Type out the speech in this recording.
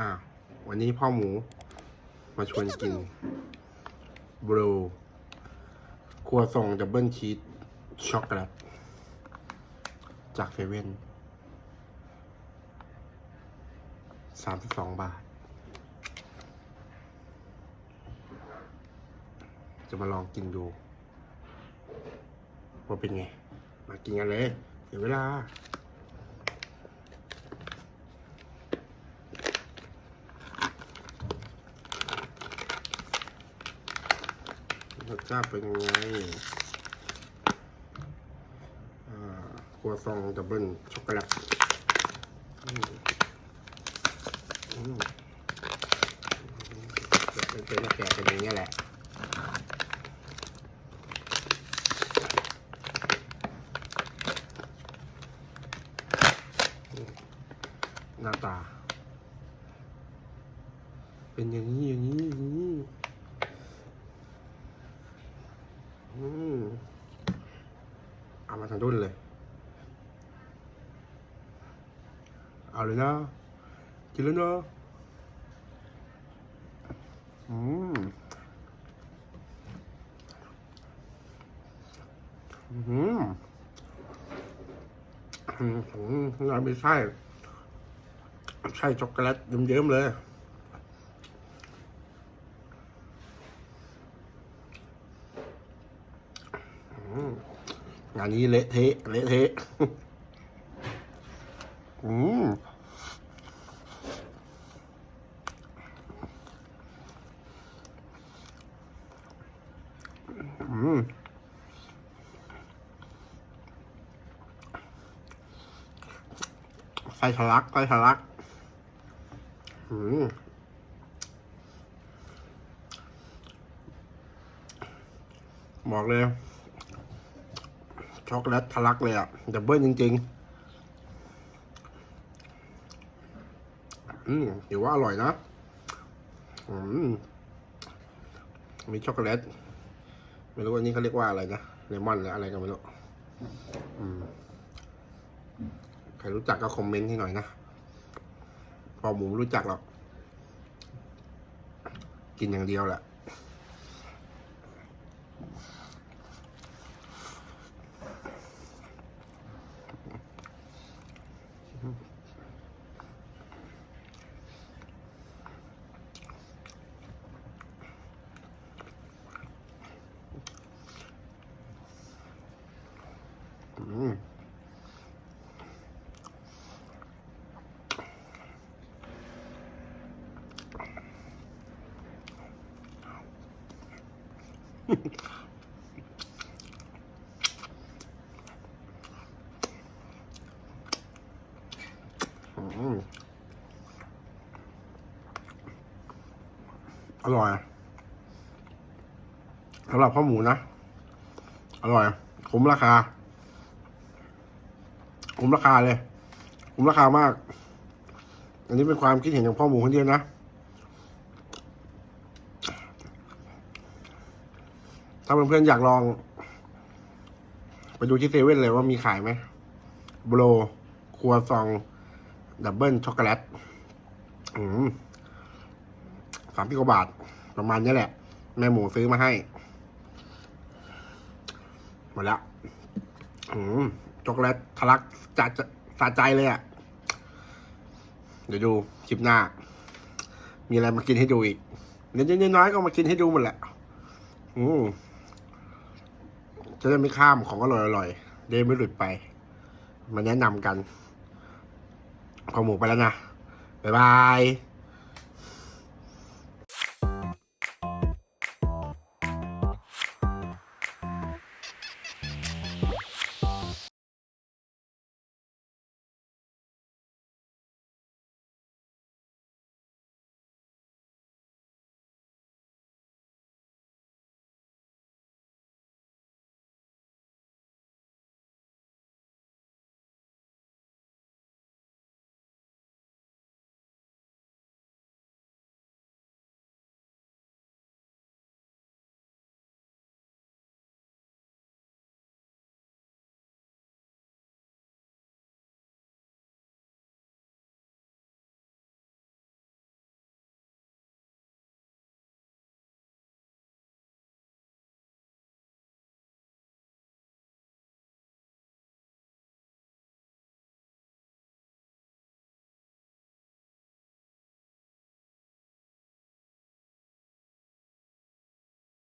อ่า วันนี้พ่อหมู มาชวนกินบรูครัวซองดับเบิลชีสช็อกโกแลตจากเซเว่นสามสิบสองบาท จะมาลองกินดูว่าเป็นไง มากินกันเลย เสียเวลา รสชาติเป็นยังไงครัวซองดับเบิลช็อกโกแลตเป็นแกะเป็นอย่างนี้แหละหน้าตา เป็นอย่างนี้อย่างนี้อย่างนี้ อืม เอามาทั้งรุ่นเลยเอาเลยนะกินแล้วเนาะอืมอืมอืมอืมข้างในมีไส้ไส้ช็อกโกแลตเยิ้มๆเลย อืม งานนี้เละเทะเละเทะอืมอืมไส้ทะลักไส้ทะลักอืมบอกเลย ช็อกโกแลตทะลักเลยอะดับเบิลจริงๆ อืมถือว่าอร่อยนะ อืม มีช็อกโกแลต ไม่รู้อันนี้เขาเรียกว่าอะไรนะ เลมอนหรืออะไรกันไม่รู้ อืม ใครรู้จักก็คอมเมนต์ให้หน่อยนะ พอหมูรู้จักหรอก กินอย่างเดียวแหละ อร่อยสำหรับข้าวหมูนะ อร่อย คุ้มราคา คุ้มราคาเลยคุ้มราคามาก อันนี้เป็นความคิดเห็นของพ่อหมูคนเดียวนะ ถ้าเพื่อนๆอยากลอง ไปดูที่เซเว่นเลยว่ามีขายไหมโบรครัวซองดับเบิลช็อกโกแลตสามสิบกว่าบาท ประมาณนี้แหละ แม่หมูซื้อมาให้ หมดแล้ว อืม ช็อกโกแลตทะลักจะจะสะใจเลยอะ่ะ เดี๋ยวดูคลิปหน้า มีอะไรมากินให้ดูอีกเล็กๆน้อยๆก็มากินให้ดูหมดแหละ อืมจะได้ไม่ข้ามของอร่อยๆ ได้ไม่หลุดไป มาแนะนำกันพอหมูไปแล้วนะ บ๊ายบาย